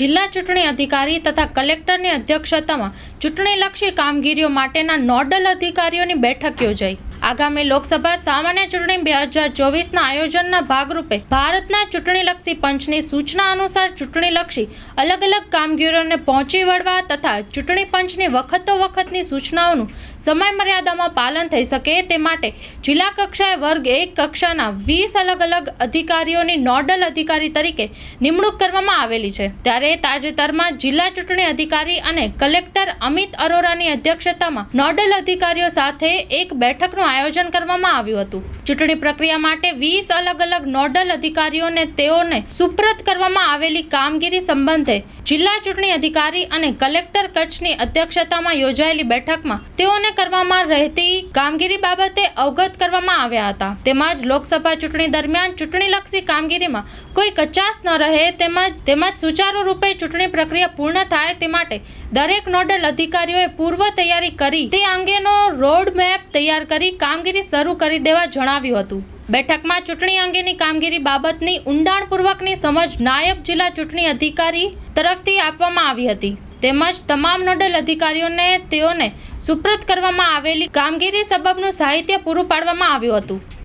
જિલ્લા ચૂંટણી અધિકારી તથા કલેક્ટરની અધ્યક્ષતામાં ચૂંટણીલક્ષી કામગીરીઓ માટેના નોડલ અધિકારીઓની બેઠક યોજાઈ. આગામી લોકસભા સામાન્ય ચૂંટણી બે હજાર ચોવીસના આયોજનના ભાગરૂપે ભારતના ચૂંટણીલક્ષી પંચની સૂચના અનુસાર ચૂંટણીલક્ષી અલગ અલગ કામગીરીઓને પહોંચી વળવા તથા ચૂંટણી પંચની વખતો વખતની સૂચનાઓનું સમય મર્યાદામાં પાલન થઈ શકે તે માટે જિલ્લા કક્ષાએ વર્ગ એક કક્ષાના વીસ અલગ અલગ અધિકારીઓની નોડલ અધિકારી તરીકે નિમણૂક કરવામાં આવેલી છે. ત્યારે તાજેતરમાં જિલ્લા ચૂંટણી અધિકારી અને કલેક્ટર અમિત અરોરાની અધ્યક્ષતામાં નોડલ અધિકારીઓ સાથે એક બેઠકનું આયોજન કરવામાં આવ્યું હતું. ચૂંટણી પ્રક્રિયા માટે વીસ અલગ અલગ નોડલ અધિકારીઓને તેઓને સુપ્રત કરવામાં આવેલી કામગીરી સંબંધે જિલ્લા ચૂંટણી અધિકારી અને કલેક્ટર કચ્છની અધ્યક્ષતામાં યોજાયેલી બેઠકમાં તેઓને કરવામાં રહેતી કામગીરી બાબતે અવગત કરવામાં આવ્યા હતા. તેમજ લોકસભા ચૂંટણી દરમિયાન ચૂંટણીલક્ષી કામગીરીમાં કોઈ કચાસ ન રહે, તેમજ તેમજ સુચારુ રૂપે ચૂંટણી પ્રક્રિયા પૂર્ણ થાય તે માટે દરેક નોડલ અધિકારીઓએ પૂર્વ તૈયારી કરી તે અંગેનો રોડ મેપ તૈયાર કરી કામગીરી શરૂ કરી દેવા જણાવ્યું હતું. બેઠકમાં ચૂંટણી અંગેની કામગીરી બાબતની ઊંડાણપૂર્વકની સમજ નાયબ જિલ્લા ચૂંટણી અધિકારી તરફથી આપવામાં આવી હતી. તેમજ તમામ નોડલ અધિકારીઓને તેઓને સુપ્રત કરવામાં આવેલી કામગીરી સબબનું સાહિત્ય પૂરું પાડવામાં આવ્યું હતું.